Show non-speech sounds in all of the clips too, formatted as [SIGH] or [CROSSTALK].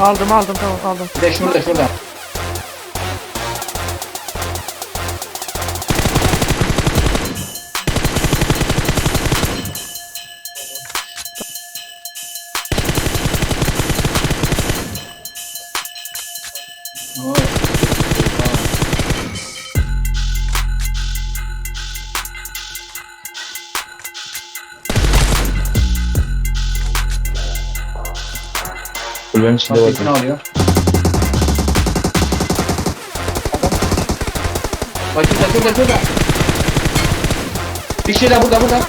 Aldım aldım tamam aldım. Bir de şurada şurada. Oy. Kulübenin içinde Bak var. tekini alıyor. Bak şurada şurada şurada. Bir şey de burada burada.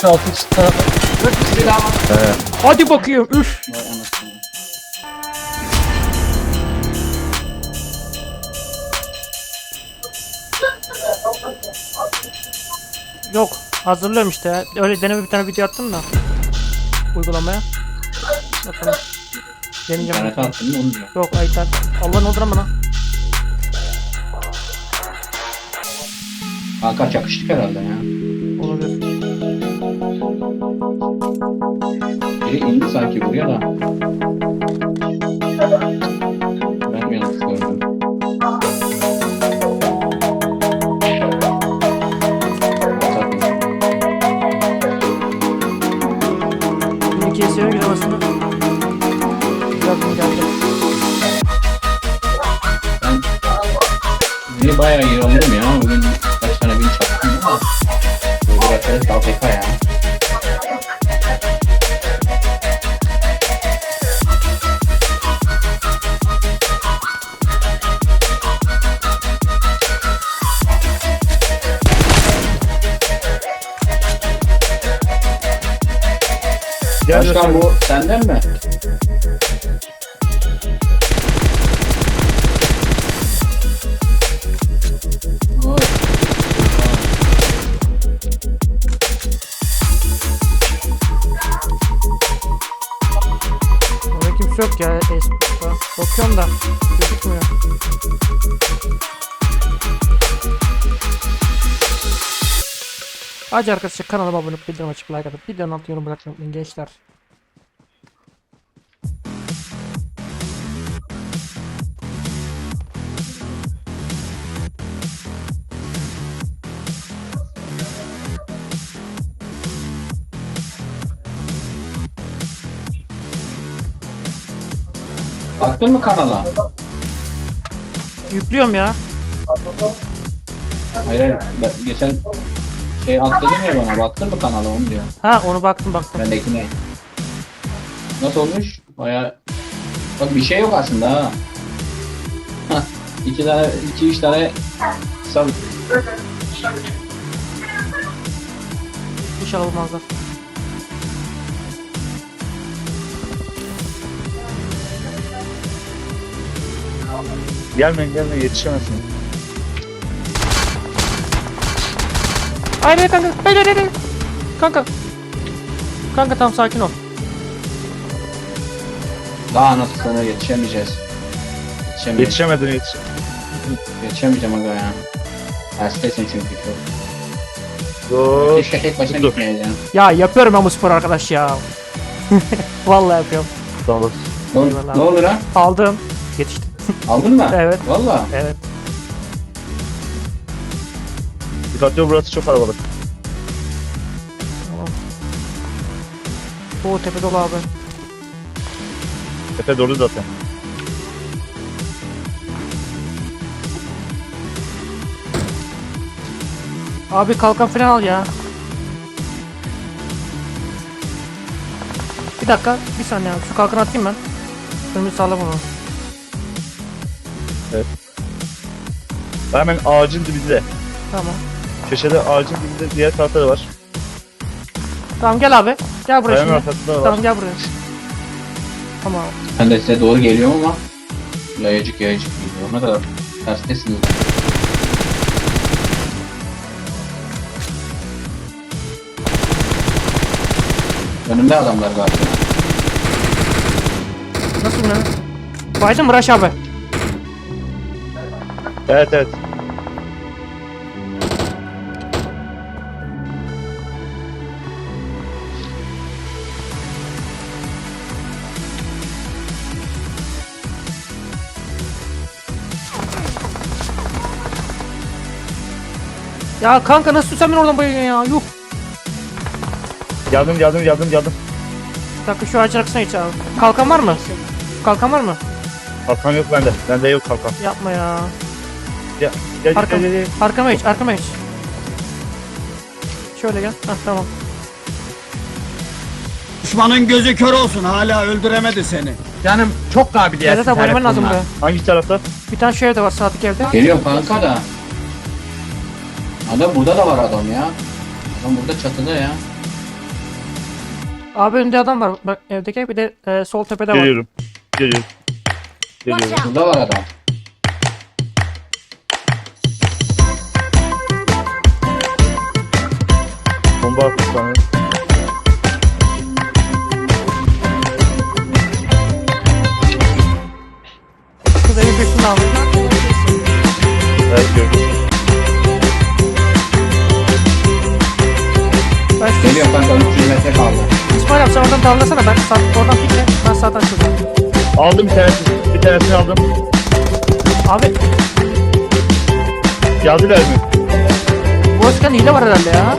Şu altı çıktı. Bir şey daha var. Hadi bakayım üf. Yok hazırlıyorum işte. Öyle deneme bir tane video attım da. Uygulamaya. Bakalım. Deneyeceğim. İnternete attım da onu diyor. Yok ay internet. Allah ne olur lan. Hakan çakıştık herhalde ya. Olabilir. Biri indi sanki buraya da. Gel Başkan bu senden mi? Oy. Orada kimse yok ya. Facebook'ta. Bakıyorum da. Hadi arkadaşlar kanalıma abone olup bildirim açıp like atıp videonun altına yorum bırakmayı unutmayın gençler. Baktın mı kanala? Yüklüyorum ya. Hayır hayır. Ben geçen şey atladın ya bana. Baktın mı kanala onu diyor. Ha onu baktım baktım. Bendekine. Nasıl olmuş? Baya... Bak bir şey yok aslında ha. İki tane, iki üç tane sal. İnşallah olmazlar. Gelmeyin gelmeyin yetişemezsin. Hayır kanka. Hayır hayır hayır. Kanka. Kanka tam sakin ol. Daha nasıl sana yetişemeyeceğiz. Yetişemeyeceğiz. Yetişemedin yetiş. Yetişemeyeceğim aga ya. Terstesin çünkü çok. Dur. Keşke tek başına Dur. Ya yapıyorum ben bu spor arkadaş ya. [LAUGHS] Vallahi yapıyorum. Tamam. Ne, ne oldu lan? Aldım. Yetiştim. Aldın mı? [LAUGHS] Evet. Valla. Evet. Ol burası çok kalabalık. Tamam. Oo tepe dolu abi. Tepe dolu zaten. Abi kalkan falan al ya. Bir dakika, bir saniye abi. Şu kalkanı atayım ben. Önümü sağlam onu. Hemen ağacın dibinde. Tamam. Köşede ağacın dibinde diğer tarafta da var. Tamam gel abi. Gel buraya Kayanın şimdi. arkasında da var. Tamam gel buraya. Tamam. Ben de size doğru geliyorum ama yayıcık yayıcık geliyor. Ne kadar terstesiniz. Önümde adamlar galiba. Nasıl ne? Baydın mı Raş abi? Evet evet. Ya kanka nasıl sen beni oradan bayılıyorsun ya? Yuh. Geldim geldim geldim geldim. Bir dakika şu ağacın arkasına geç abi. Kalkan var mı? Kalkan var mı? Kalkan yok bende. Bende yok kalkan. Yapma ya. Gel gel Arkam, gel gel. arkama geç, arkama geç. Şöyle gel. Hah tamam. Düşmanın gözü kör olsun hala öldüremedi seni. Canım çok kabiliyetli. Vedat abi oynaman lazım buraya. Hangi tarafta? Bir tane şu evde var sağdaki evde. Geliyor kanka da. Adam burada da var adam ya. Adam burada çatıda ya. Abi önünde adam var. Bak evdeki bir de e, sol tepede var. Geliyorum. Geliyorum. Geliyorum. Burada var adam. Bomba. Davlasana ben sağ, oradan pikle ben sağdan çıkacağım. Aldım bir tanesini. Bir tanesini aldım. Abi Geldiler mi? bu Özkan hile var herhalde ya.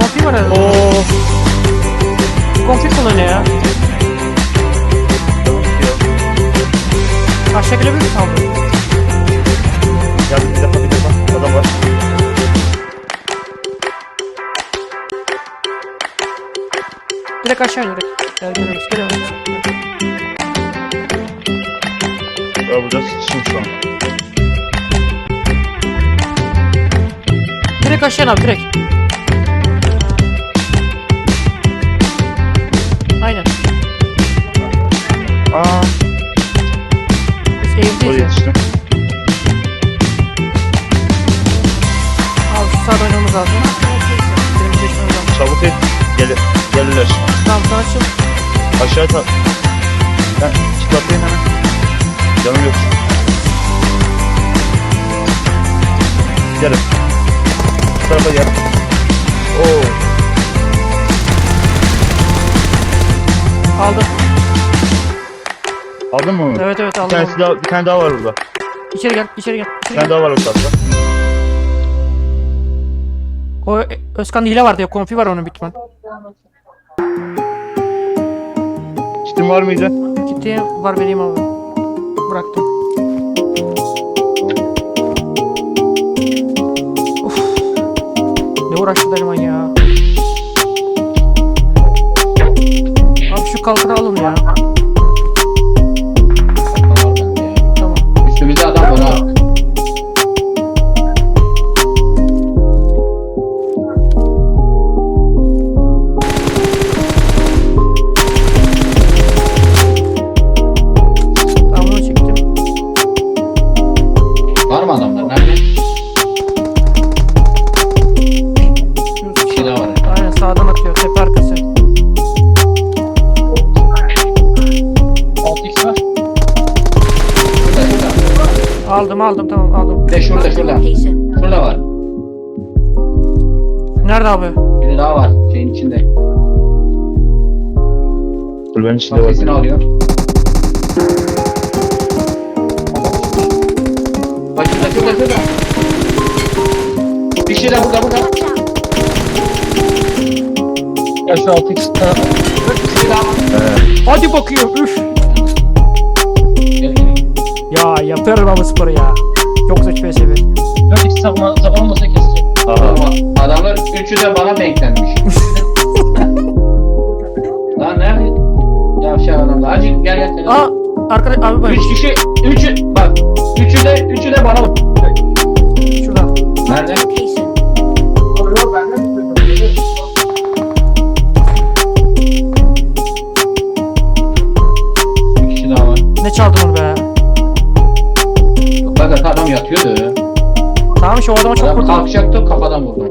Konfi var herhalde. Oo. Konfi kullanıyor ya. Tamam gidiyor. Aşağı gelebilir misin abi? Geldim bir defa bir defa. Adam var. Direkt aşağı in direkt. Gel geliyoruz geliyoruz. Ya burada sıçışım şu an. Direkt aşağı in abi direkt. Aynen. Aa. Biz Oraya evdeyiz ya. yetiştim. Abi şu sağda oynamamız lazım. Benim geçmemiz lazım. Çabuk et. Gel gelirler. Tamam sana açıl. Aşağı ta... Ben çıkartayım hemen. Canım yok. Gelin. Bu tarafa gel. Oo. Aldım. Aldın mı onu? Evet evet Bir aldım. tanesi daha, bir tane daha var burada. İçeri gel içeri gel. Bir İçeri tane gel. daha var o tarafta. O Özkan'da hile vardı ya konfi var onun bitman. Kitin var mıydı? Gitti var vereyim abi. Bıraktım. Of. Ne uğraştılar ya. Aldım aldım tamam aldım. Bir de şurada şurada. Şurada var. Nerede abi? Biri daha var şeyin içinde. Kulübenin içinde var. Sesini alıyor. Bak şurada şurada şurada. Bir şey de burada burada. Ya şu 6x tarafı. Bir şey daha var. Hadi bakayım üf. Ya yaparım ama sporu ya. Yoksa PSV. 4x zaman, zaman olmasa kesecek. Ama adamlar üçü de bana denklenmiş. [LAUGHS] Lan nerede? Yavşak adamlar. Hadi gel gel. gel. Aa arkadaş abi bak Üç kişi, üçü bak. Üçü de, üçü de bana bak. şurada. Nerede? Bir kişi daha var. Ne çaldın onu be? Bak adam yatıyordu. Tamam şu adama çok Adam vurdum. kalkacaktı kafadan vurdum.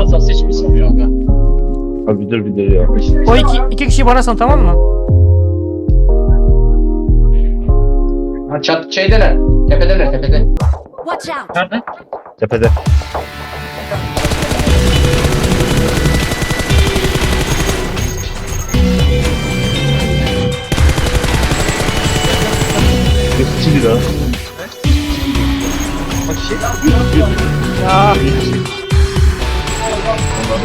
Rızası için mi Yok ya. Abi dur bir dur ya. O iki, iki kişiyi bana san tamam mı? Ha çat şeydeler. Tepedeler tepede. Watch out! Nerede? Tepede. Sıçı bir daha. Ya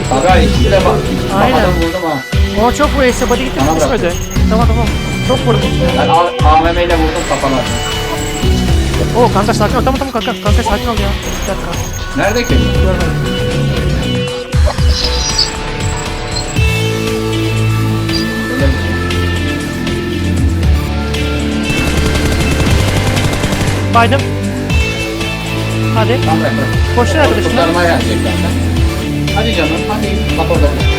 Tabii ikisi de bak. Aynen. Vurdum ha. Ona çok vuraysa body gitti düşmedi. Tamam tamam. Çok vurdum. Ben AVM ile vurdum kafana. Oo kanka sakin ol. Tamam tamam kanka. Kanka sakin ol ya. Bir dakika. Nerede ki? Görmedim. Mi? Baydım. Hadi. Tamam. Koşun arkadaşlar. Kurtarmaya gelecekler. Hadi canım. Hadi. Bak orada.